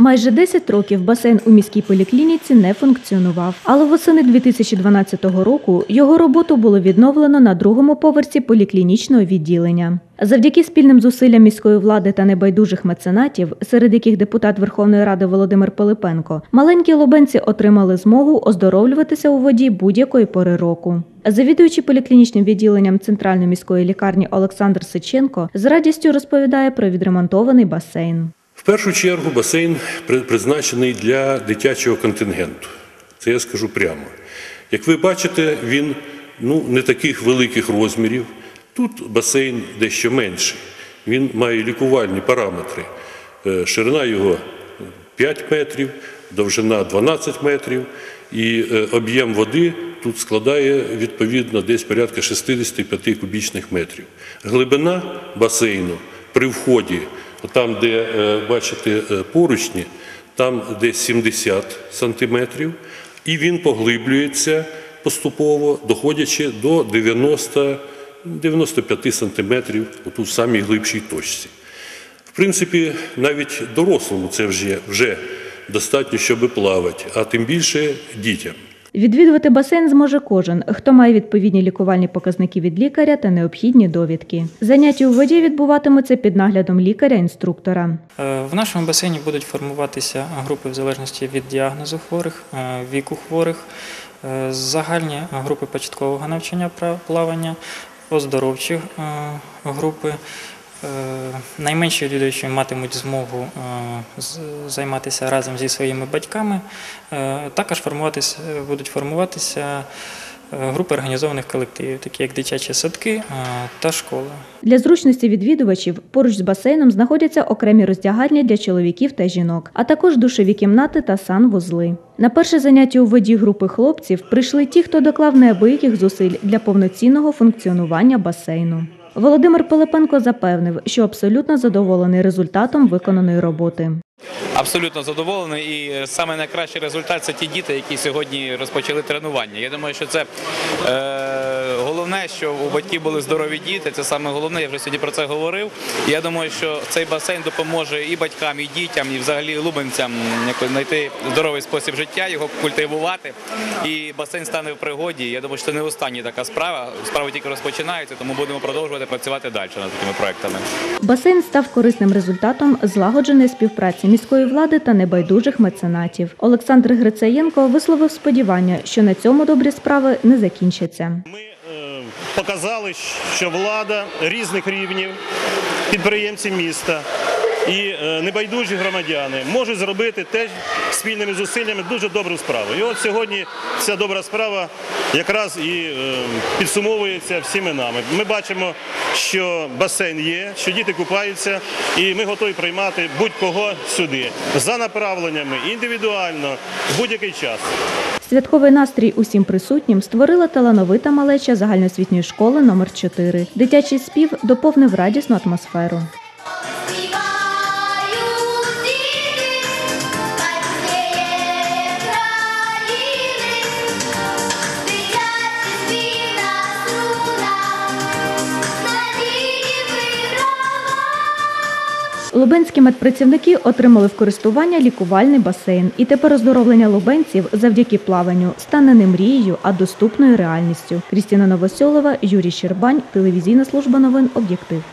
Майже 10 років басейн у міській поліклініці не функціонував, але восени 2012 року його роботу було відновлено на другому поверсі поліклінічного відділення. Завдяки спільним зусиллям міської влади та небайдужих меценатів, серед яких депутат Верховної Ради Володимир Пилипенко, маленькі лобенці отримали змогу оздоровлюватися у воді будь-якої пори року. Завідуючий поліклінічним відділенням центральної міської лікарні Олександр Сиченко з радістю розповідає про відремонтований басейн. В першу чергу басейн призначений для дитячого контингенту. Це я скажу прямо. Як ви бачите, він ну, не таких великих розмірів. Тут басейн дещо менший. Він має лікувальні параметри. Е, Ширина його 5 метрів, довжина 12 метрів, і е, об'єм води тут складає відповідно десь порядка 65 кубічних метрів. Глибина басейну при вході, там, де е, бачите е, поручні, там десь 70 сантиметрів, і він поглиблюється поступово, доходячи до 90 95 сантиметрів в самій глибшій точці. В принципі, навіть дорослому це вже достатньо, щоб плавати, а тим більше дітям. Відвідувати басейн зможе кожен, хто має відповідні лікувальні показники від лікаря та необхідні довідки. Заняття у воді відбуватимуться під наглядом лікаря-інструктора. Е, В нашому басейні будуть формуватися групи в залежності від діагнозу хворих, е, віку хворих, е, загальні групи початкового навчання плавання, оздоровчі групи. Е, Найменші відвідувачі матимуть змогу е, займатися разом зі своїми батьками. Е, Також формуватися, будуть формуватися групи організованих колективів, такі як дитячі садки та школи. Для зручності відвідувачів поруч з басейном знаходяться окремі роздягальні для чоловіків та жінок, а також душові кімнати та санвузли. На перше заняття у воді групи хлопців прийшли ті, хто доклав неабияких зусиль для повноцінного функціонування басейну. Володимир Пилипенко запевнив, що абсолютно задоволений результатом виконаної роботи. Абсолютно задоволений, і е, саме найкращий результат це ті діти, які сьогодні розпочали тренування. Я думаю, що це е, головне, що у батьків були здорові діти. Це саме головне. Я вже сьогодні про це говорив. Я думаю, що цей басейн допоможе і батькам, і дітям, і взагалі лубенцям знайти здоровий спосіб життя, його культивувати. І басейн стане в пригоді. Я думаю, що це не остання така справа. Справи тільки розпочинаються, тому будемо продовжувати працювати далі над такими проектами. Басейн став корисним результатом злагодженої співпраці міської влади та небайдужих меценатів. Олександр Грицаєнко висловив сподівання, що на цьому добрі справи не закінчаться. Ми е, показали, що влада різних рівнів, підприємці міста і е, небайдужі громадяни можуть зробити теж спільними зусиллями дуже добру справу. І от сьогодні ця добра справа якраз і е, підсумовується всіми нами. Ми бачимо, що басейн є, що діти купаються, і ми готові приймати будь-кого сюди за направленнями індивідуально в будь-який час. Святковий настрій усім присутнім створила талановита малеча загальноосвітньої школи номер 4 Дитячий спів доповнив радісну атмосферу. Лубенські медпрацівники отримали в користування лікувальний басейн, і тепер оздоровлення лубенців завдяки плаванню стане не мрією, а доступною реальністю. Крістіна Новосьолова, Юрій Щербань, телевізійна служба новин Об'єктив.